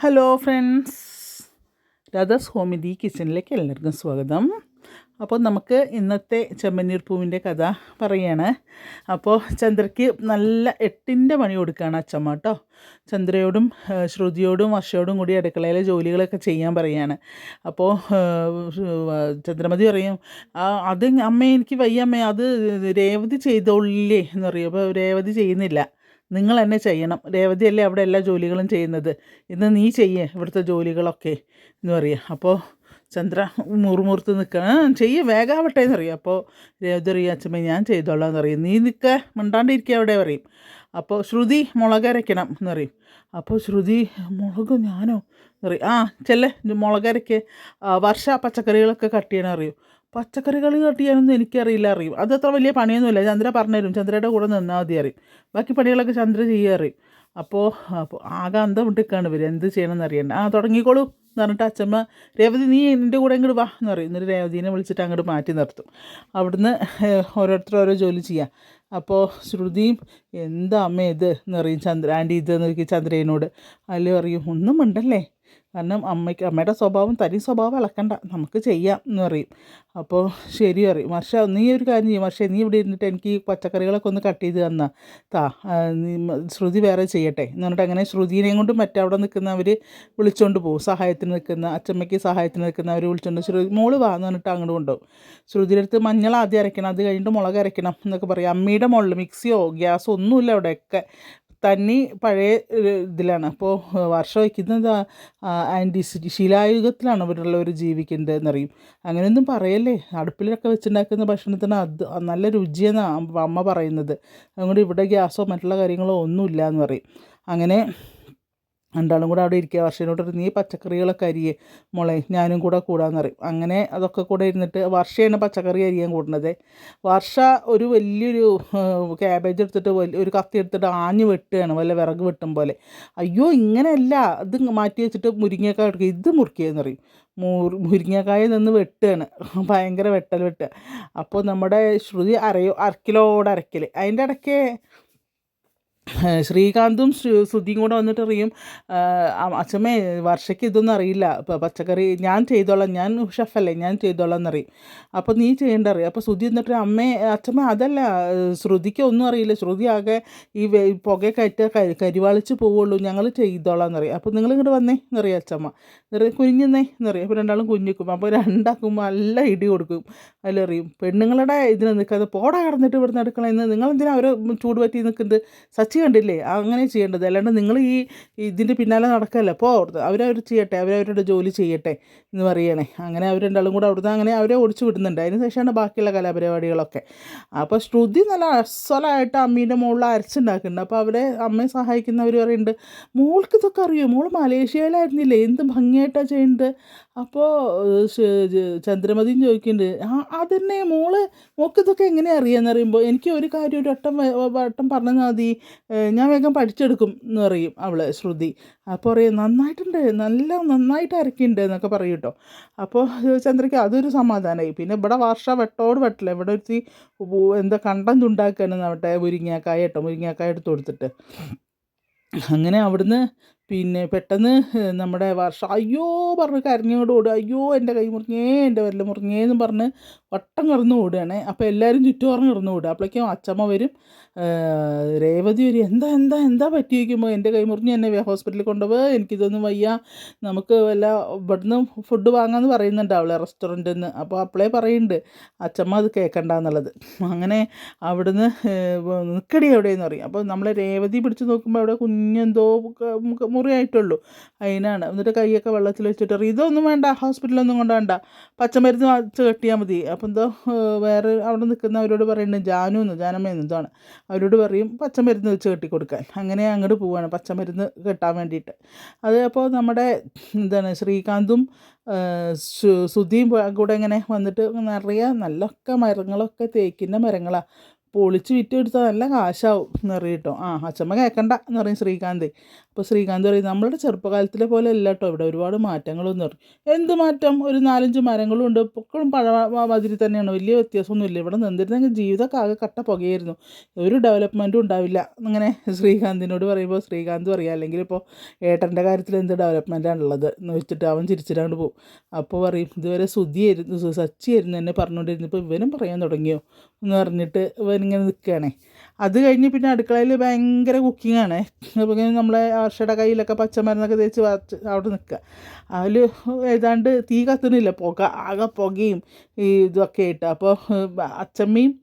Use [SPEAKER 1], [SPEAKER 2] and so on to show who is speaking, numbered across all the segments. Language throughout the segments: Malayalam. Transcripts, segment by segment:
[SPEAKER 1] ഹലോ ഫ്രണ്ട്സ് രാധാസ് ഹോമിതി കിച്ചണിലേക്ക് എല്ലാവർക്കും സ്വാഗതം. അപ്പോൾ നമുക്ക് ഇന്നത്തെ ചെമ്മന്നീർ പൂവിന്റെ കഥ പറയാണ്. അപ്പോൾ ചന്ദ്രയ്ക്ക് നല്ല എട്ടിന്റെ പണി കൊടുക്കുകയാണ് അച്ചമ്മ കേട്ടോ. ചന്ദ്രയോടും ശ്രുതിയോടും വർഷയോടും കൂടി അടുക്കളയിലെ ജോലികളൊക്കെ ചെയ്യാൻ പറയാണ്. അപ്പോൾ ചന്ദ്രമതി പറയും "ആ, അത് അമ്മ എനിക്ക് വയ്യ അമ്മേ അത് രേവതി ചെയ്തോളില്ലേ എന്ന് പറയും. അപ്പോൾ രേവതി ചെയ്യുന്നില്ല. നിങ്ങൾ തന്നെ ചെയ്യണം. രേവതിയല്ലേ അവിടെ എല്ലാ ജോലികളും ചെയ്യുന്നത്. ഇന്ന് നീ ചെയ്യേ ഇവിടുത്തെ ജോലികളൊക്കെ എന്ന് പറയുക അപ്പോൾ ചന്ദ്ര മുറുമുറുത്ത് നിൽക്കണം ചെയ്യ വേഗാവട്ടെ എന്ന് പറയും. അപ്പോൾ രേവതി പറയും അച്ഛമ്മ ഞാൻ ചെയ്തോളാം എന്ന് പറയും. നീ നിൽക്കുക മിണ്ടാണ്ടിരിക്കുക അവിടെ പറയും. അപ്പോൾ ശ്രുതി മുളകരയ്ക്കണം എന്ന് പറയും. അപ്പോൾ ശ്രുതി മുളക് ഞാനോ? എന്ന് പറയും. ആ ചെല്ലേ മുളകരയ്ക്ക് വർഷ പച്ചക്കറികളൊക്കെ കട്ട് ചെയ്യണം അറിയും പച്ചക്കറികൾ കട്ട് ചെയ്യാനൊന്നും എനിക്കറിയില്ല അറിയും. അത് അത്ര വലിയ പണിയൊന്നുമില്ല. ചന്ദ്ര പറഞ്ഞുതരും ചന്ദ്രയുടെ കൂടെ നിന്നാൽ മതി അറിയും. ബാക്കി പണികളൊക്കെ ചന്ദ്ര ചെയ്യുക അറിയും. അപ്പോൾ അപ്പോൾ ആകെ അന്തം വിട്ടിക്കാണ് ഇവർ എന്ത് ചെയ്യണമെന്ന് അറിയണ്ട. ആ തുടങ്ങിക്കോളൂ എന്ന് പറഞ്ഞിട്ട് അച്ഛമ്മ രേവതി നീ എന്റെ കൂടെ ഇങ്ങോട്ട് വാ എന്ന് പറയും. എന്നിട്ട് രേവതിനെ വിളിച്ചിട്ട് അങ്ങോട്ട് മാറ്റി നിർത്തും. അവിടുന്ന് ഓരോരുത്തർ ഓരോ ജോലി ചെയ്യാം. അപ്പോൾ ശ്രുതിയും എന്താ അമ്മ ഇത്? എന്ന് പറയും ചന്ദ്ര. ആന്റി ഇത് എന്ന് ചോദിക്കും ചന്ദ്രേനോട്. അതിൽ പറയും ഒന്നും ഉണ്ടല്ലേ കാരണം അമ്മയ്ക്ക് അമ്മയുടെ സ്വഭാവം തനി സ്വഭാവം ഇളക്കണ്ട നമുക്ക് ചെയ്യാം എന്ന് പറയും. അപ്പോൾ ശരി പറയും. വർഷ നീ ഒരു കാര്യം ചെയ്യും. വർഷ നീ ഇവിടെ ഇരുന്നിട്ട് എനിക്ക് ഈ പച്ചക്കറികളൊക്കെ ഒന്ന് കട്ട് ചെയ്ത് തന്നാ. താ ശ്രുതി വേറെ ചെയ്യട്ടെ. എന്ന് പറഞ്ഞിട്ട് അങ്ങനെ ശ്രുതിനെയും കൊണ്ട് മറ്റവിടെ നിൽക്കുന്നവർ വിളിച്ചുകൊണ്ട് പോകും. സഹായത്തിന് നിൽക്കുന്ന അച്ചമ്മയ്ക്ക് സഹായത്തിന് നിൽക്കുന്നവർ വിളിച്ചുകൊണ്ട് ശ്രുതി മോൾ വാ. എന്ന് പറഞ്ഞിട്ട് അങ്ങോട്ട് കൊണ്ടുപോകും. ശ്രുതിയുടെ അടുത്ത് മഞ്ഞൾ ആദ്യം അരയ്ക്കണം. അത് കഴിഞ്ഞിട്ട് മുളക് അരയ്ക്കണം എന്നൊക്കെ പറയും. അമ്മയുടെ മുകളിൽ മിക്സിയോ ഗ്യാസോ ഒന്നുമില്ല അവിടെയൊക്കെ. തന്നി പഴയ ഇതിലാണ്. അപ്പോൾ വർഷം വയ്ക്കുന്നത് ആന്റി ശിലായുഗത്തിലാണ് ഇവരുള്ളവർ ജീവിക്കേണ്ടത് എന്നറിയും അങ്ങനെയൊന്നും പറയല്ലേ? അടുപ്പിലൊക്കെ വെച്ചുണ്ടാക്കുന്ന ഭക്ഷണത്തിന് അത് നല്ല രുചിയെന്നാണ് അമ്മ പറയുന്നത്. അതുകൊണ്ട് ഇവിടെ ഗ്യാസോ മറ്റുള്ള കാര്യങ്ങളോ ഒന്നുമില്ല എന്ന് പറയും. അങ്ങനെ രണ്ടാളും കൂടെ അവിടെ ഇരിക്കുക. വർഷേനോട് പറയും, നീ പച്ചക്കറികളൊക്കെ അരിയേ മോളെ ഞാനും കൂടെ കൂടാന്ന് പറയും. അങ്ങനെ അതൊക്കെ കൂടെ ഇരുന്നിട്ട് വർഷയാണ് പച്ചക്കറി അരിയാൻ കൂടുന്നത് വർഷ ഒരു വലിയൊരു ക്യാബേജ് എടുത്തിട്ട് വലിയ ഒരു കത്തി എടുത്തിട്ട് ആഞ്ഞു വെട്ടുകയാണ് വല്ല വിറക് വെട്ടും പോലെ. അയ്യോ ഇങ്ങനെയല്ല ഇത് മാറ്റി വെച്ചിട്ട് മുരിങ്ങക്കായ എടുക്കുക ഇത് മുറിക്കുകയെന്ന് പറയും. മുറി മുരിങ്ങക്കായ നിന്ന് വെട്ടുകയാണ് ഭയങ്കര വെട്ടൽ വെട്ടുക. അപ്പോൾ നമ്മുടെ ശ്രുതി അരയോ അരക്കിലോട് അരക്കൽ അതിന്റെ ഇടയ്ക്ക് ശ്രീകാന്തും ശ്രു- ശ്രുതിയും കൂടെ വന്നിട്ട് അറിയും അച്ഛമ്മേ വർഷയ്ക്ക് ഇതൊന്നും അറിയില്ല. പച്ചക്കറി ഞാൻ ചെയ്തോളാം. ഞാൻ ഷെഫല്ലേ ഞാൻ ചെയ്തോളാം എന്നറിയും അപ്പോൾ നീ ചെയ്യേണ്ട അറിയും. അപ്പോൾ ശ്രുതി എന്നിട്ട് അമ്മേ അച്ഛമ്മ അതല്ല. ശ്രുതിക്ക് ഒന്നും അറിയില്ല. ശ്രുതി ആകെ ഈ പുക കയറ്റ കരി കരിവാളിച്ച് പോവുള്ളൂ. ഞങ്ങൾ ചെയ്തോളാം എന്നറിയും അപ്പോൾ നിങ്ങൾ ഇങ്ങോട്ട് വന്നേ എന്നറിയാം അച്ഛമ്മ. എന്നറിയാം കുഞ്ഞുന്നേ എന്നറിയാം അപ്പോൾ രണ്ടാളും കുഞ്ഞിക്കും അപ്പോൾ രണ്ടാക്കുമ്പോൾ നല്ല ഇടി കൊടുക്കും. അതിലറിയും പെണ്ണുങ്ങളുടെ ഇതിന് നിൽക്കാതെ പോടാ കടന്നിട്ട് ഇവിടുന്ന് അടുക്കളയിൽ നിന്ന്. നിങ്ങൾ എന്തിനാ അവർ ചൂട് പറ്റി നിൽക്കുന്നത്? സച്ചി കണ്ടില്ലേ? അങ്ങനെ ചെയ്യേണ്ടത്. അല്ലാണ്ട് നിങ്ങൾ ഈ ഇതിന്റെ പിന്നാലെ നടക്കല്ല. അപ്പോൾ അവരവർ ചെയ്യട്ടെ അവരവരുടെ ജോലി ചെയ്യട്ടെ എന്ന് പറയണേ. അങ്ങനെ അവർ രണ്ടാളും കൂടെ അവിടുന്ന് അങ്ങനെ അവരെ ഓടിച്ചു വിടുന്നുണ്ട്. അതിന് ശേഷമാണ് ബാക്കിയുള്ള കലാപരിപാടികളൊക്കെ. അപ്പോൾ ശ്രുതി നല്ല അസലായിട്ട് അമ്മീന്റെ മുകളിൽ അരച്ചുണ്ടാക്കുന്നുണ്ട്. അപ്പോൾ അവരെ അമ്മയെ സഹായിക്കുന്നവർ പറയുന്നുണ്ട് മോൾക്ക് ഇതൊക്കെ അറിയോ? മോൾ മലേഷ്യയിലായിരുന്നില്ലേ? എന്ത് ഭംഗിയായിട്ടാണ് ചെയ്യുന്നത് അപ്പോൾ ചന്ദ്രമതിയും ചോദിക്കുന്നുണ്ട് ആ അതന്നെ മോൾ മോൾക്ക് ഇതൊക്കെ എങ്ങനെ അറിയാമെന്ന് പറയുമ്പോൾ എനിക്ക് ഒരു കാര്യം ഒരു വട്ടം വട്ടം പറഞ്ഞാൽ മതി. ഞാൻ വേഗം പഠിച്ചെടുക്കും എന്ന് പറയും അവൾ ശ്രുതി. അപ്പോൾ പറയും നന്നായിട്ടുണ്ട് നല്ല നന്നായിട്ട് അരക്കുന്നുണ്ട് എന്നൊക്കെ പറയും കേട്ടോ. അപ്പോൾ ചന്ദ്രയ്ക്ക് അതൊരു സമാധാനമായി പിന്നെ ഇവിടെ വർഷ വെട്ടോട് വെട്ടില്ല ഇവിടെ ഒരു എന്താ കണ്ടം ഉണ്ടാക്കുകയാണ് അവിടെ മുരിങ്ങാക്കായ കേട്ടോ മുരിങ്ങാക്കായ എടുത്ത് കൊടുത്തിട്ട്. അങ്ങനെ അവിടുന്ന് പിന്നെ പെട്ടെന്ന് നമ്മുടെ വർഷ അയ്യോ പറഞ്ഞ് കരഞ്ഞോട് ഓടുക. അയ്യോ എന്റെ കൈ മുറിഞ്ഞേ എന്റെ വിരൽ മുറിഞ്ഞേ എന്ന് പറഞ്ഞ് വട്ടം കിടന്ന് ഓടുകയാണ്. അപ്പോൾ എല്ലാവരും ചുറ്റുപാറും കിടന്ന് ഓടുക. അപ്പോഴേക്കും അച്ചമ്മ വരും. രേവതി വരും. എന്താ എന്താ എന്താ പറ്റി വയ്ക്കുമ്പോൾ എന്റെ കൈ മുറിഞ്ഞ് എന്നെ ഹോസ്പിറ്റലിൽ കൊണ്ടുപോയി എനിക്കിതൊന്നും വയ്യ. നമുക്ക് വല്ല ഇവിടുന്ന് ഫുഡ് വാങ്ങാമെന്ന് പറയുന്നുണ്ട് അവളെ റെസ്റ്റോറന്റിൽ നിന്ന് അപ്പോൾ അപ്പളേ പറയുന്നുണ്ട് അച്ചമ്മ അത് കേൾക്കണ്ട എന്നുള്ളത്. അങ്ങനെ അവിടുന്ന് നിൽക്കടി എവിടെയെന്ന് പറയും. അപ്പോൾ നമ്മളെ രേവതി പിടിച്ച് നോക്കുമ്പോൾ അവിടെ കുഞ്ഞെന്തോ ക- ആയിട്ടുള്ളൂ അതിനാണ് എന്നിട്ട് കൈയൊക്കെ വെള്ളത്തിൽ വെച്ചിട്ട് ഇതൊന്നും വേണ്ട ഹോസ്പിറ്റലൊന്നും കൊണ്ട് വേണ്ട പച്ചമരുന്ന് വാച്ച് കെട്ടിയാൽ മതി. അപ്പോൾ എന്തോ വേറെ അവിടെ നിൽക്കുന്ന അവരോട് പറയുന്നുണ്ട് ജാനു എന്ന് ജാനമ്മയെന്ന് ഇതാണ്. അവരോട് പറയും പച്ചമരുന്ന് വെച്ച് കെട്ടി കൊടുക്കാൻ അങ്ങനെ അങ്ങോട്ട് പോവാണ് പച്ചമരുന്ന് കെട്ടാൻ വേണ്ടിയിട്ട്. അത് അപ്പോൾ നമ്മുടെ എന്താണ് ശ്രീകാന്തും സുധിയും കൂടെ ഇങ്ങനെ വന്നിട്ട് നിറയെ നല്ലൊക്കെ മരങ്ങളൊക്കെ തേക്കിന്റെ മരങ്ങളാണ് പൊളിച്ച് വിറ്റെടുത്താൽ നല്ല കാശാവും എന്ന് പറയും കേട്ടോ ആ അച്ഛമ്മ കേൾക്കണ്ട എന്ന് പറയും ശ്രീകാന്ത്. അപ്പോൾ ശ്രീകാന്ത് പറയും നമ്മളുടെ ചെറുപ്പകാലത്തിലെ പോലെ അല്ല കേട്ടോ ഇവിടെ ഒരുപാട് മാറ്റങ്ങളെന്ന് പറയും എന്ത് മാറ്റം? ഒരു നാലഞ്ച് മരങ്ങളും ഉണ്ട്. ഇപ്പോഴും പഴ മാതിരി തന്നെയാണ്. വലിയ വ്യത്യാസമൊന്നുമില്ല ഇവിടെ നിന്നിരുന്നെങ്കിൽ ജീവിതമൊക്കെ ആകെ കട്ട പുകയായിരുന്നു. ഒരു ഡെവലപ്മെന്റും ഉണ്ടാവില്ല. അങ്ങനെ ശ്രീകാന്തിനോട് പറയുമ്പോൾ ശ്രീകാന്ത് പറയാം അല്ലെങ്കിൽ ഇപ്പോൾ ഏട്ടന്റെ കാര്യത്തിൽ എന്ത് ഡെവലപ്മെന്റാണ് ഉള്ളത് എന്ന് വെച്ചിട്ട് അവൻ ചിരിച്ചിട്ടാണ്ട് പോകും അപ്പോൾ പറയും ഇതുവരെ സുധിയായിരുന്നു സച്ചിയായിരുന്നു എന്നെ പറഞ്ഞുകൊണ്ടിരുന്നു ഇപ്പോൾ ഇവനും പറയാൻ തുടങ്ങിയോ? എന്ന് പറഞ്ഞിട്ട് ഇവനിങ്ങനെ നിൽക്കുകയാണേ. അത് കഴിഞ്ഞ് പിന്നെ അടുക്കളയിൽ ഭയങ്കര കുക്കിങ്ങാണ്. അപ്പോൾ നമ്മളെ അർഷയുടെ കയ്യിലൊക്കെ പച്ചമരുന്നൊക്കെ തേച്ച് വച്ച് അവിടെ നിൽക്കുക. അതിൽ ഏതാണ്ട് തീ കത്തുന്നില്ല. പുക ആകെ പുകയും ഈ ഇതൊക്കെ ആയിട്ട്. അപ്പോൾ അച്ചമ്മയും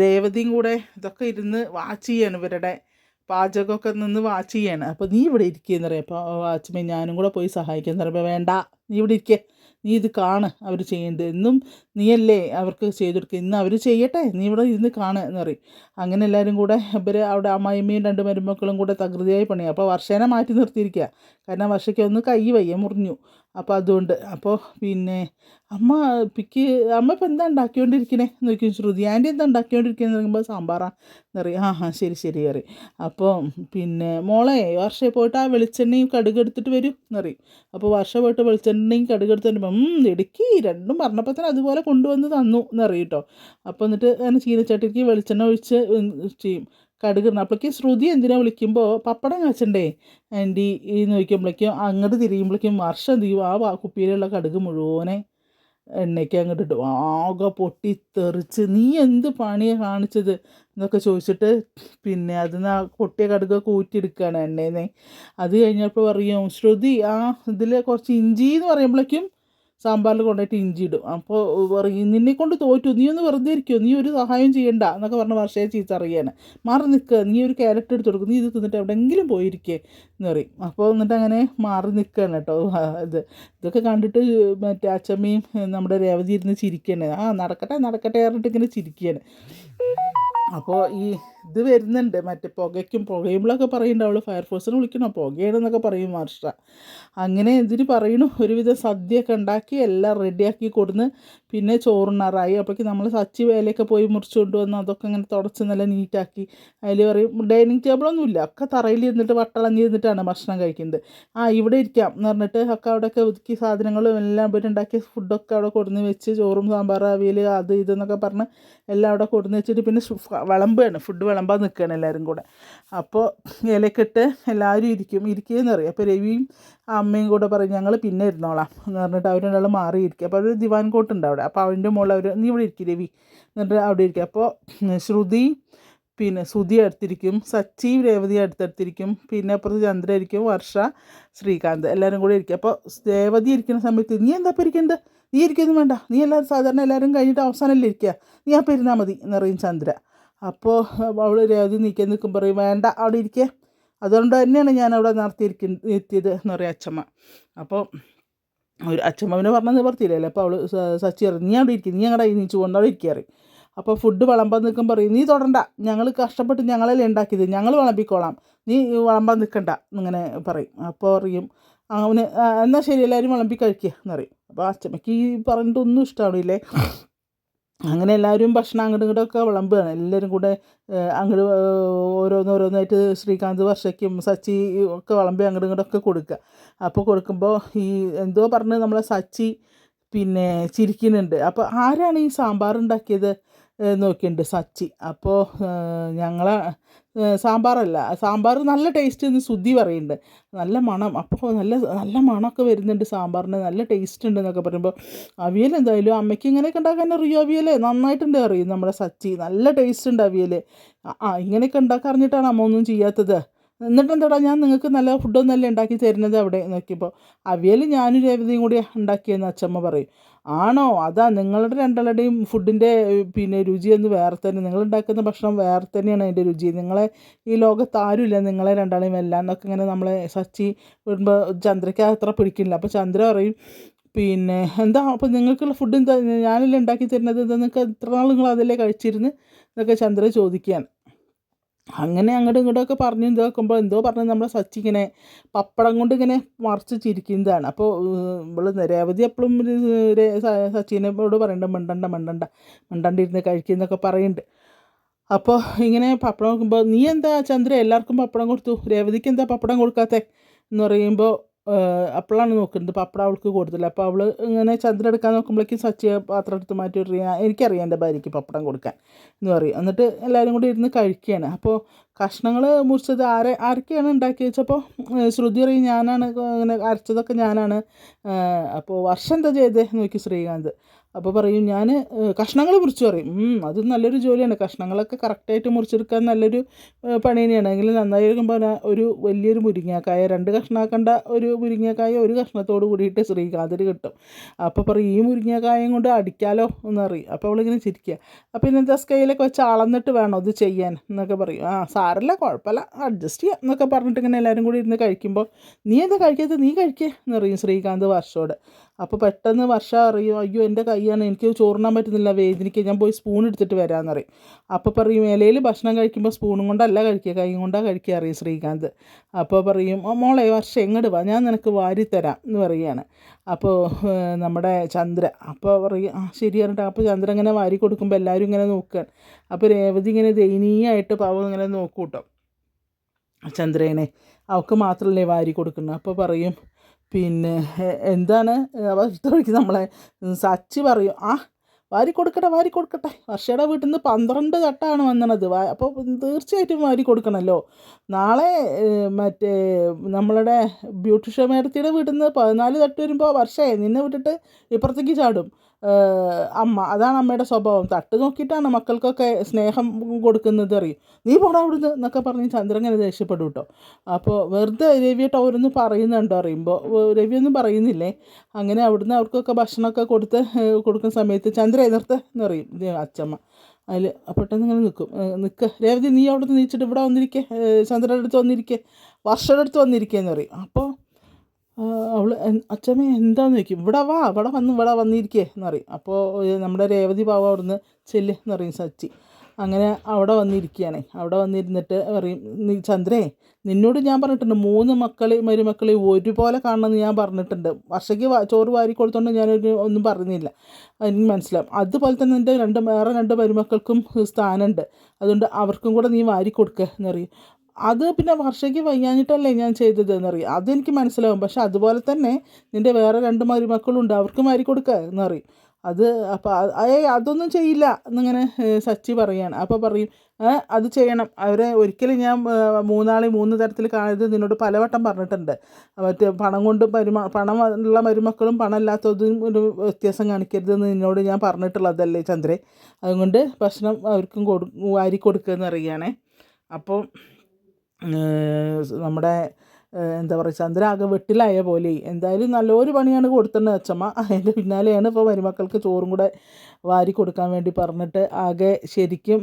[SPEAKER 1] രേവതിയും കൂടെ ഇതൊക്കെ ഇരുന്ന് വാച്ച് ചെയ്യാണ് ഇവരുടെ പാചകമൊക്കെ നിന്ന് വാച്ച് ചെയ്യാണ്. അപ്പോൾ നീ ഇവിടെ ഇരിക്കുകയെന്ന് പറയാം. അപ്പോൾ അച്ചമ്മയും ഞാനും കൂടെ പോയി സഹായിക്കാൻ പറയുമ്പോൾ വേണ്ട നീ ഇവിടെ ഇരിക്കുക നീ ഇത് കാണ് അവർ ചെയ്യേണ്ടത്. എന്നും നീയല്ലേ അവർക്ക് ചെയ്തു കൊടുക്കുക ഇന്ന് അവർ ചെയ്യട്ടെ. നീ ഇവിടെ ഇരുന്ന് കാണ് എന്ന് പറയും. അങ്ങനെ എല്ലാവരും കൂടെ ഇവർ അവിടെ അമ്മായിമ്മയും രണ്ട് മരുമക്കളും കൂടെ തകൃതിയായി പണിയും. അപ്പോൾ വർഷേനെ മാറ്റി നിർത്തിയിരിക്കുക കാരണം വർഷയ്ക്ക് ഒന്ന് കൈ വയ്യ മുറിഞ്ഞു. അപ്പോൾ അതുകൊണ്ട് അപ്പോൾ പിന്നെ അമ്മ പിക്ക് അമ്മ ഇപ്പം എന്താ ഉണ്ടാക്കിക്കൊണ്ടിരിക്കണേ? എന്ന് ചോദിക്കും ശ്രുതി ആന്റി എന്താ ഉണ്ടാക്കിക്കൊണ്ടിരിക്കുന്നത് പറയുമ്പോൾ സാമ്പാറാ പറയും. ആ ആ ശരി ശരി അറിയും അപ്പോൾ പിന്നെ മോളെ വർഷ പോയിട്ട് ആ വെളിച്ചെണ്ണയും കടുക് എടുത്തിട്ട് വരും എന്നറിയും അപ്പോൾ വർഷ പോയിട്ട് വെളിച്ചെണ്ണയും കടുക് എടുത്തിട്ട് വരുമ്പോൾ ഇടുക്കി രണ്ടും പറഞ്ഞപ്പോൾ തന്നെ അതുപോലെ കൊണ്ടുവന്ന് തന്നു എന്നറിയും കേട്ടോ. അപ്പോൾ എന്നിട്ട് അങ്ങനെ ചീനച്ചട്ടിക്ക് വെളിച്ചെണ്ണ ഒഴിച്ച് ചെയ്യും. കടുക് അപ്പോഴേക്ക് ശ്രുതി എന്തിനാ വിളിക്കുമ്പോൾ പപ്പടം കാച്ചണ്ടേ? ആന്റി ഈ നോക്കുമ്പോഴേക്കും അങ്ങോട്ട് തിരിയുമ്പോഴേക്കും വർഷം തീയും ആ കുപ്പിയിലുള്ള കടുക് മുഴുവനെ എണ്ണയ്ക്ക് അങ്ങോട്ട് ഇട്ടു ആകെ പൊട്ടി തെറിച്ച് നീ എന്ത് പണിയാണ് കാണിച്ചത്? എന്നൊക്കെ ചോദിച്ചിട്ട് പിന്നെ അതിന് ആ പൊട്ടിയ കടുകൊക്കെ കൂറ്റിയെടുക്കുകയാണ് എണ്ണേന്ന്. അത് കഴിഞ്ഞപ്പോൾ പറയും ശ്രുതി ആ ഇതിൽ കുറച്ച് ഇഞ്ചി എന്ന് പറയുമ്പോഴേക്കും സാമ്പാറിൽ കൊണ്ടുപോയിട്ട് ഇഞ്ചി ഇടും. അപ്പോൾ പറയും നിന്നെ കൊണ്ട് തോറ്റു. നീ ഒന്ന് വെറുതെ ഇരിക്കുമോ നീ ഒരു സഹായം ചെയ്യണ്ട എന്നൊക്കെ പറഞ്ഞ് വർഷയെ ചീത്ത അറിയാൻ മാറി നിൽക്കുക നീ ഒരു ക്യാരറ്റ് എടുത്ത് കൊടുക്കും. നീ ഇത് തിന്നിട്ട് എവിടെയെങ്കിലും പോയിരിക്കേ എന്ന് പറയും. അപ്പോൾ എന്നിട്ട് അങ്ങനെ മാറി നിൽക്കുകയാണ് കേട്ടോ. ഇത് ഇതൊക്കെ കണ്ടിട്ട് മറ്റേ അച്ചമ്മയും നമ്മുടെ രേവതി ഇരുന്ന് ചിരിക്കുകയാണ് ആ നടക്കട്ടെ നടക്കട്ടെ പറഞ്ഞിട്ട് ഇങ്ങനെ ചിരിക്കുകയാണ് അപ്പോൾ ഈ ഇത് വരുന്നുണ്ട്. മറ്റേ പുകയ്ക്കും പുകയുമ്പോഴൊക്കെ പറയുന്നുണ്ട് അവൾ ഫയർഫോഴ്സിനെ വിളിക്കണം? പുകയാണെന്നൊക്കെ പറയും വർഷ അങ്ങനെ ഇതിന് പറയണു. ഒരുവിധ സദ്യയൊക്കെ ഉണ്ടാക്കി എല്ലാം റെഡിയാക്കി കൊടുന്ന് പിന്നെ ചോറുണ്ണാറായി. അപ്പോഴേക്ക് നമ്മൾ സച്ചി വേലയൊക്കെ പോയി മുറിച്ചു കൊണ്ടുവന്ന് അതൊക്കെ ഇങ്ങനെ തുടച്ച് നല്ല നീറ്റാക്കി. അതിൽ പറയും ഡൈനിങ് ടേബിളൊന്നുമില്ല. ഒക്കെ തറയിൽ ഇരുന്നിട്ട് വട്ടളഞ്ഞ് ഇരുന്നിട്ടാണ് ഭക്ഷണം കഴിക്കുന്നത്. ആ ഇവിടെ ഇരിക്കാം. എന്ന് പറഞ്ഞിട്ട് ഒക്കെ അവിടെയൊക്കെ ഒതുക്കി സാധനങ്ങളും എല്ലാം ഇവരുണ്ടാക്കിയ ഫുഡൊക്കെ അവിടെ കൊടുന്ന് വെച്ച് ചോറും സാമ്പാർ അവിയൽ അത് ഇതെന്നൊക്കെ പറഞ്ഞ് എല്ലാം അവിടെ കൊടുന്ന് വെച്ചിട്ട് പിന്നെ വിളമ്പാണ് ഫുഡ് വിളമ്പാൻ നിൽക്കുകയാണ് എല്ലാവരും കൂടെ. അപ്പോൾ ഇലക്കിട്ട് എല്ലാവരും ഇരിക്കും. ഇരിക്കുകയെന്ന് പറയും അപ്പോൾ രവിയും അമ്മയും കൂടെ പറയും ഞങ്ങൾ പിന്നെ ഇരുന്നോളാം. എന്ന് പറഞ്ഞിട്ട് അവർ ആൾ മാറിയിരിക്കും. അപ്പോൾ ഒരു ദിവാൻ കോട്ടുണ്ട് അവിടെ. അപ്പോൾ അവന്റെ മുകളിൽ അവർ നീ ഇവിടെ ഇരിക്കും രവി. എന്നിട്ട് അവിടെ ഇരിക്കുക അപ്പോൾ ശ്രുതി പിന്നെ സുധി അടുത്തിരിക്കും. സച്ചി രേവതി അടുത്തടുത്തിരിക്കും. പിന്നെ അപ്പുറത്ത് ചന്ദ്ര ഇരിക്കും വർഷ ശ്രീകാന്ത് എല്ലാവരും കൂടെ ഇരിക്കും. അപ്പോൾ രേവതി ഇരിക്കുന്ന സമയത്ത് നീ എന്താ ഇരിക്കേണ്ടത് നീ ഇരിക്കുന്നു വേണ്ട. നീ എല്ലാവരും സാധാരണ എല്ലാവരും കഴിഞ്ഞിട്ട് അവസാനമല്ലേ ഇരിക്കുക നീ അപ്പോൾ ഇരുന്നാൽ മതി. എന്നറിയും ചന്ദ്ര. അപ്പോൾ അവൾ രേവതി നീക്കി നിൽക്കും പറയും വേണ്ട അവിടെ ഇരിക്കുക അതുകൊണ്ട് തന്നെയാണ് ഞാൻ അവിടെ നിർത്തിയിരിക്കുന്ന നിർത്തിയത് എന്ന് പറയും അച്ഛമ്മ. അപ്പോൾ ഒരു അച്ഛമ്മവിനെ പറഞ്ഞത് നിവർത്തിയില്ലല്ലോ അപ്പോൾ അവൾ സച്ചി പറയും നീ അവിടെ ഇരിക്കും നീ ഞങ്ങളുടെ കയ്യിൽ നീച്ചു അവിടെ ഇരിക്കാറ് അപ്പോൾ ഫുഡ് വിളമ്പാൻ നിൽക്കും പറയും നീ തൊടണ്ട ഞങ്ങൾ കഷ്ടപ്പെട്ട് ഞങ്ങളല്ലേ ഉണ്ടാക്കിയത് ഞങ്ങൾ വിളമ്പിക്കോളാം നീ വിളമ്പാൻ നിൽക്കണ്ട എന്നിങ്ങനെ പറയും. അപ്പോൾ അവന് "ആ, എന്നാൽ ശരി എല്ലാവരും വിളമ്പി കഴിക്കുക എന്നറിയും അപ്പോൾ അച്ഛമ്മയ്ക്ക് ഈ പറഞ്ഞിട്ടൊന്നും ഇഷ്ടമാവില്ലേ അങ്ങനെ എല്ലാവരും ഭക്ഷണം അങ്ങോട്ടും ഇങ്ങോട്ടൊക്കെ വിളമ്പുകയാണ്. എല്ലാവരും കൂടെ അങ്ങോട്ട് ഓരോന്നോരോന്നായിട്ട് ശ്രീകാന്ത് വർഷയ്ക്കും സച്ചി ഒക്കെ വിളമ്പി അങ്ങോട്ടും ഇങ്ങോട്ടൊക്കെ കൊടുക്കുക. അപ്പോൾ കൊടുക്കുമ്പോൾ ഈ എന്തോ പറഞ്ഞ് നമ്മളെ സച്ചി പിന്നെ ചിരിക്കുന്നുണ്ട്. അപ്പോൾ ആരാണ് ഈ സാമ്പാർ ഉണ്ടാക്കിയത്? നോക്കിയിട്ടുണ്ട് സച്ചി. അപ്പോൾ ഞങ്ങളെ സാമ്പാറല്ല സാമ്പാർ നല്ല ടേസ്റ്റ് എന്ന് സുദ്ധി പറയുന്നുണ്ട്. നല്ല മണം. അപ്പോൾ നല്ല നല്ല മണമൊക്കെ വരുന്നുണ്ട് സാമ്പാറിന്. നല്ല ടേസ്റ്റ് ഉണ്ട് എന്നൊക്കെ പറയുമ്പോൾ അവിയൽ എന്തായാലും അമ്മയ്ക്ക് ഇങ്ങനെയൊക്കെ ഉണ്ടാക്കാൻ അറിയോ അവിയലേ നന്നായിട്ടുണ്ട് അറിയും നമ്മുടെ സച്ചി. നല്ല ടേസ്റ്റ് ഉണ്ട് അവിയൽ. ആ ഇങ്ങനെയൊക്കെ ഉണ്ടാക്കാൻ അറിഞ്ഞിട്ടാണ് അമ്മ ഒന്നും ചെയ്യാത്തത്. എന്നിട്ട് ഞാൻ നിങ്ങൾക്ക് നല്ല ഫുഡൊന്നല്ലേ ഉണ്ടാക്കി തരുന്നത് അവിടെ? നോക്കിയപ്പോൾ അവിയൽ ഞാനും രേവതിയും കൂടി ഉണ്ടാക്കിയെന്ന് അച്ചമ്മ പറയും. ആണോ? അതാ നിങ്ങളുടെ രണ്ടാളുടെയും ഫുഡിന്റെ പിന്നെ രുചിയൊന്ന് വേറെ തന്നെ. നിങ്ങളുണ്ടാക്കുന്ന ഭക്ഷണം വേറെ തന്നെയാണ് അതിന്റെ രുചി. നിങ്ങളെ ഈ ലോകത്ത് ആരുമില്ല. നിങ്ങളെ രണ്ടാളെയും എല്ലാം എന്നൊക്കെ ഇങ്ങനെ നമ്മളെ സച്ചി വിടുമ്പോൾ ചന്ദ്രയ്ക്ക് അത്ര പിടിക്കില്ല. അപ്പോൾ ചന്ദ്ര പറയും പിന്നെ എന്താ? അപ്പോൾ നിങ്ങൾക്കുള്ള ഫുഡ് എന്താ? ഞാനല്ലേ ഉണ്ടാക്കി തരുന്നത്? എന്താ നിങ്ങൾക്ക് എത്ര നാൾ നിങ്ങൾ അതല്ലേ കഴിച്ചിരുന്ന്? എന്നൊക്കെ ചന്ദ്ര ചോദിക്കുകയാണ്. അങ്ങനെ അങ്ങോട്ടും ഇങ്ങോട്ടും പറഞ്ഞു ഇതാക്കുമ്പോൾ എന്തോ പറഞ്ഞ് നമ്മളെ സച്ചി ഇങ്ങനെ പപ്പടം കൊണ്ട് ഇങ്ങനെ മറിച്ച് ചിരിക്കുന്നതാണ്. അപ്പോൾ ഇവൾ രേവതി എപ്പോഴും സച്ചിനോട് പറയണ്ട മണ്ടണ്ട മിണ്ടണ്ട മിണ്ടണ്ടിരുന്ന് കഴിക്കുന്നൊക്കെ പറയുന്നുണ്ട് അപ്പോൾ ഇങ്ങനെ പപ്പടം നോക്കുമ്പോൾ നീ എന്താ ചന്ദ്ര എല്ലാവർക്കും പപ്പടം കൊടുത്തു? രേവതിക്ക് എന്താ പപ്പടം കൊടുക്കാത്തേ? എന്ന് പറയുമ്പോൾ അപ്പോഴാണ് നോക്കുന്നത്. അപ്പോൾ അപ്പോഴാണ് അവൾക്ക് കൊടുത്തില്ല അപ്പോൾ അവൾ ഇങ്ങനെ ചന്ദ്രൻ എടുക്കാൻ നോക്കുമ്പോഴേക്കും സച്ചിയെ പാത്രം എടുത്ത് മാറ്റി വിടുക എനിക്കറിയാം എന്റെ ഭാര്യയ്ക്ക് പപ്പടം കൊടുക്കാൻ എന്ന് പറയും. എന്നിട്ട് എല്ലാവരും കൂടി ഇരുന്ന് കഴിക്കുകയാണ് അപ്പോൾ കഷ്ണങ്ങൾ മുറിച്ചത് ആരെ ആരൊക്കെയാണ് ഉണ്ടാക്കി വെച്ചപ്പോൾ ശ്രുതി പറയും ഞാനാണ് ഇങ്ങനെ അരച്ചതൊക്കെ ഞാനാണ്. അപ്പോൾ വർഷം എന്താ ചെയ്തേ? നോക്കി ശ്രീകാന്ത്. അപ്പോൾ പറയും ഞാൻ കഷ്ണങ്ങൾ മുറിച്ച് പറയും. അത് നല്ലൊരു ജോലിയാണ്. കഷ്ണങ്ങളൊക്കെ കറക്റ്റായിട്ട് മുറിച്ചെടുക്കാൻ നല്ലൊരു പണി തന്നെയാണ് എങ്കിൽ നന്നായി എടുക്കുമ്പോൾ ഒരു വലിയൊരു മുരിങ്ങാക്കായ രണ്ട് കഷ്ണാക്കണ്ട ഒരു മുരിങ്ങാക്കായ ഒരു കഷ്ണത്തോട് കൂടിയിട്ട് ശ്രീകാന്തിന് കിട്ടും. അപ്പോൾ പറയും ഈ മുരിങ്ങാക്കായം കൊണ്ട് അടിക്കാലോ എന്നറിയും അപ്പോൾ അവളിങ്ങനെ ചിരിക്കുക. അപ്പോൾ ഇന്നത്തെ സ്കെയിലൊക്കെ വെച്ച് അളന്നിട്ട് വേണം ഇത് ചെയ്യാൻ എന്നൊക്കെ പറയും. ആ സാരല്ല കുഴപ്പമില്ല. അഡ്ജസ്റ്റ് ചെയ്യാം എന്നൊക്കെ പറഞ്ഞിട്ട് ഇങ്ങനെ എല്ലാവരും കൂടി ഇരുന്ന് കഴിക്കുമ്പോൾ നീ എന്താ കഴിക്കാത്തത്? നീ കഴിക്കേ എന്നറിയും ശ്രീകാന്ത് വർഷോട്. അപ്പോൾ പെട്ടെന്ന് വർഷ അറിയും അയ്യോ എന്റെ കൈയാണ് എനിക്ക് ചോറിനാൻ പറ്റുന്നില്ല വേദനിക്ക് ഞാൻ പോയി സ്പൂൺ എടുത്തിട്ട് വരാമെന്ന് പറയും. അപ്പോൾ പറയും ഇലയിൽ ഭക്ഷണം കഴിക്കുമ്പോൾ സ്പൂണും കൊണ്ടല്ല കഴിക്കുക കൈ കൊണ്ടാണ് കഴിക്കുക അറിയും ശ്രീകാന്ത്. അപ്പോൾ പറയും മോളെ വർഷം എങ്ങോട്ട് വാ ഞാൻ നിനക്ക് വാരി തരാം എന്ന് പറയുകയാണ് അപ്പോൾ നമ്മുടെ ചന്ദ്ര അപ്പോൾ പറയും ആ ശരി പറഞ്ഞിട്ട് അപ്പോൾ ചന്ദ്ര ഇങ്ങനെ വാരി കൊടുക്കുമ്പോൾ എല്ലാവരും ഇങ്ങനെ നോക്കുകയാണ് അപ്പോൾ രേവതി ഇങ്ങനെ ദയനീയമായിട്ട് പാവം ഇങ്ങനെ നോക്കൂട്ടോ കേട്ടോ ചന്ദ്രേനെ. അവൾക്ക് മാത്രമല്ലേ വാരി കൊടുക്കുന്നത് അപ്പോൾ പറയും പിന്നെ എന്താണ്? ഇത്രയ്ക്ക് നമ്മളെ സച്ചി പറയും ആ വാരി കൊടുക്കട്ടെ വാരി കൊടുക്കട്ടെ. വർഷയുടെ വീട്ടിൽ നിന്ന് പന്ത്രണ്ട് തട്ടാണ് വന്നത് അപ്പോൾ തീർച്ചയായിട്ടും വാരി കൊടുക്കണമല്ലോ നാളെ മറ്റേ നമ്മളുടെ ബ്യൂട്ടീഷ്യൻ മേഡത്തിയുടെ വീട്ടിൽ നിന്ന് പതിനാല് തട്ട് വരുമ്പോൾ വർഷേ നിന്നെ വിട്ടിട്ട് ഇപ്പുറത്തേക്ക് ചാടും. അമ്മ. അതാണ് അമ്മയുടെ സ്വഭാവം. തട്ട് നോക്കിയിട്ടാണ് മക്കൾക്കൊക്കെ സ്നേഹം കൊടുക്കുന്നത് അറിയും. നീ പോടാ അവിടുന്ന് എന്നൊക്കെ പറഞ്ഞ് ചന്ദ്രൻ ഇങ്ങനെ ദേഷ്യപ്പെടും കേട്ടോ. അപ്പോൾ വെറുതെ രവിയേട്ട ഓരോന്ന് പറയുന്നുണ്ടോ അറിയുമ്പോൾ രവി ഒന്നും പറയുന്നില്ലേ? അങ്ങനെ അവിടുന്ന് അവർക്കൊക്കെ ഭക്ഷണമൊക്കെ കൊടുത്ത് കൊടുക്കുന്ന സമയത്ത് ചന്ദ്ര എതിർത്ത് എന്ന് പറയും. അച്ചമ്മ. അതിൽ പെട്ടെന്ന് ഇങ്ങനെ നിൽക്കും നിൽക്കുക രേവതി നീ അവിടുന്ന് നീച്ചിട്ട് ഇവിടെ വന്നിരിക്കേ. ചന്ദ്രയുടെ അടുത്ത് വന്നിരിക്കേ. വർഷയുടെ അടുത്ത് വന്നിരിക്കേ പറയും. അപ്പോൾ അവൾ അച്ഛമ്മ എന്താന്ന് ചോദിക്കും. ഇവിടെ വാ ഇവിടെ വന്ന് ഇവിടെ വന്നിരിക്കേ എന്ന് പറയും. അപ്പോൾ നമ്മുടെ രേവതി പാവ അവിടുന്ന് ചെല്ല് എന്ന് പറയും സച്ചി. അങ്ങനെ അവിടെ വന്നിരിക്കുകയാണ്. അവിടെ വന്നിരുന്നിട്ട് പറയും നീ ചന്ദ്രേ നിന്നോട് ഞാൻ പറഞ്ഞിട്ടുണ്ട് മൂന്ന് മക്കളെ മരുമക്കളെ ഒരുപോലെ കാണണമെന്ന് ഞാൻ പറഞ്ഞിട്ടുണ്ട്. വർഷയ്ക്ക് ചോറ് വാരി കൊടുത്തോണ്ട് ഞാനൊരു ഒന്നും പറഞ്ഞില്ല. എനിക്ക് മനസ്സിലാവും. അതുപോലെ തന്നെ എന്റെ രണ്ട് വേറെ രണ്ട് മരുമക്കൾക്കും സ്ഥാനമുണ്ട്. അതുകൊണ്ട് അവർക്കും കൂടെ നീ വാരി കൊടുക്കുക എന്നറിയും അത് പിന്നെ വർഷയ്ക്ക് വയ്യാഞ്ഞിട്ടല്ലേ ഞാൻ ചെയ്തത് എന്നറിയും അതെനിക്ക് മനസ്സിലാവും. പക്ഷെ അതുപോലെ തന്നെ നിന്റെ വേറെ രണ്ട് മരുമക്കളുണ്ട്. അവർക്കും മാരി കൊടുക്കുക എന്നറിയും. അത് അപ്പോൾ ഏയ് അതൊന്നും ചെയ്യില്ല എന്നിങ്ങനെ സച്ചി പറയാണ്. അപ്പോൾ പറയും അത് ചെയ്യണം. അവരെ ഒരിക്കലും ഞാൻ മൂന്നാളെ മൂന്ന് തരത്തിൽ കാണരുത് നിന്നോട് പലവട്ടം പറഞ്ഞിട്ടുണ്ട്. മറ്റേ പണം കൊണ്ട് മരുമ പണം ഉള്ള മരുമക്കളും പണം ഇല്ലാത്തതും ഒരു വ്യത്യാസം കാണിക്കരുതെന്ന് നിന്നോട് ഞാൻ പറഞ്ഞിട്ടുള്ളതല്ലേ ചന്ദ്രേ? അതുകൊണ്ട് ഭക്ഷണം അവർക്കും കൊടു വാരി കൊടുക്കുക എന്ന് അറിയുകയാണേ അപ്പോൾ നമ്മുടെ എന്താ പറയുക ചന്ദ്രാകെ വെട്ടിലായ പോലെ. എന്തായാലും നല്ലൊരു പണിയാണ് കൊടുത്തിട്ടുണ്ട് അച്ഛമ്മ അതിന്റെ പിന്നാലെയാണ് ഇപ്പോൾ മരുമക്കൾക്ക് ചോറും കൂടെ വാരി കൊടുക്കാൻ വേണ്ടി പറഞ്ഞിട്ട് ആകെ ശരിക്കും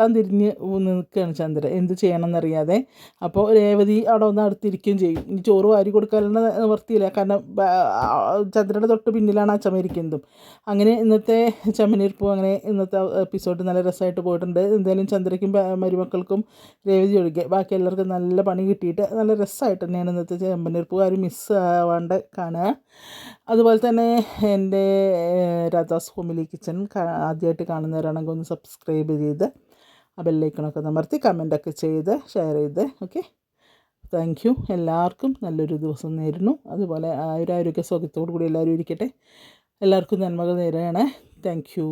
[SPEAKER 1] നട്ടം തിരിഞ്ഞ് നിൽക്കുകയാണ് ചന്ദ്രൻ. എന്ത് ചെയ്യണം എന്നറിയാതെ അപ്പോൾ രേവതി അവിടെ ഒന്ന് അടുത്തിരിക്കുകയും ചെയ്യും. ഇനി ചോറ് വാരി കൊടുക്കാനുള്ള നിവർത്തിയില്ല കാരണം ചന്ദ്രന്റെ തൊട്ട് പിന്നിലാണ് ആ ചമയിരിക്കുന്നതും അങ്ങനെ ഇന്നത്തെ ചെമ്മനീർപ്പൂ അങ്ങനെ ഇന്നത്തെ എപ്പിസോഡ് നല്ല രസമായിട്ട് പോയിട്ടുണ്ട്. എന്തായാലും ചന്ദ്രയ്ക്കും മരുമക്കൾക്കും രേവതി ഒഴികെ ബാക്കി എല്ലാവർക്കും നല്ല പണി കിട്ടിയിട്ട് നല്ല രസമായിട്ട് തന്നെയാണ് ഇന്നത്തെ ചെമ്പനീർപ്പൂ ആരും മിസ് ആവാണ്ട് കാണുക. അതുപോലെ തന്നെ എന്റെ രാധാസ് ഹോമിലി കിച്ചൺ ആദ്യമായിട്ട് കാണുന്നവരാണെങ്കിൽ ഒന്ന് സബ്സ്ക്രൈബ് ചെയ്ത് ആ ബെല്ലൈക്കണൊക്കെ നമർത്തി കമന്റൊക്കെ ചെയ്ത് ഷെയർ ചെയ്ത് ഓക്കെ? താങ്ക് യു എല്ലാവർക്കും നല്ലൊരു ദിവസം നേരുന്നു. അതുപോലെ ആയുരാരോഗ്യ സുഖത്തോടു കൂടി എല്ലാവരും ഇരിക്കട്ടെ. എല്ലാവർക്കും നന്മകൾ നേരെയാണ് താങ്ക് യു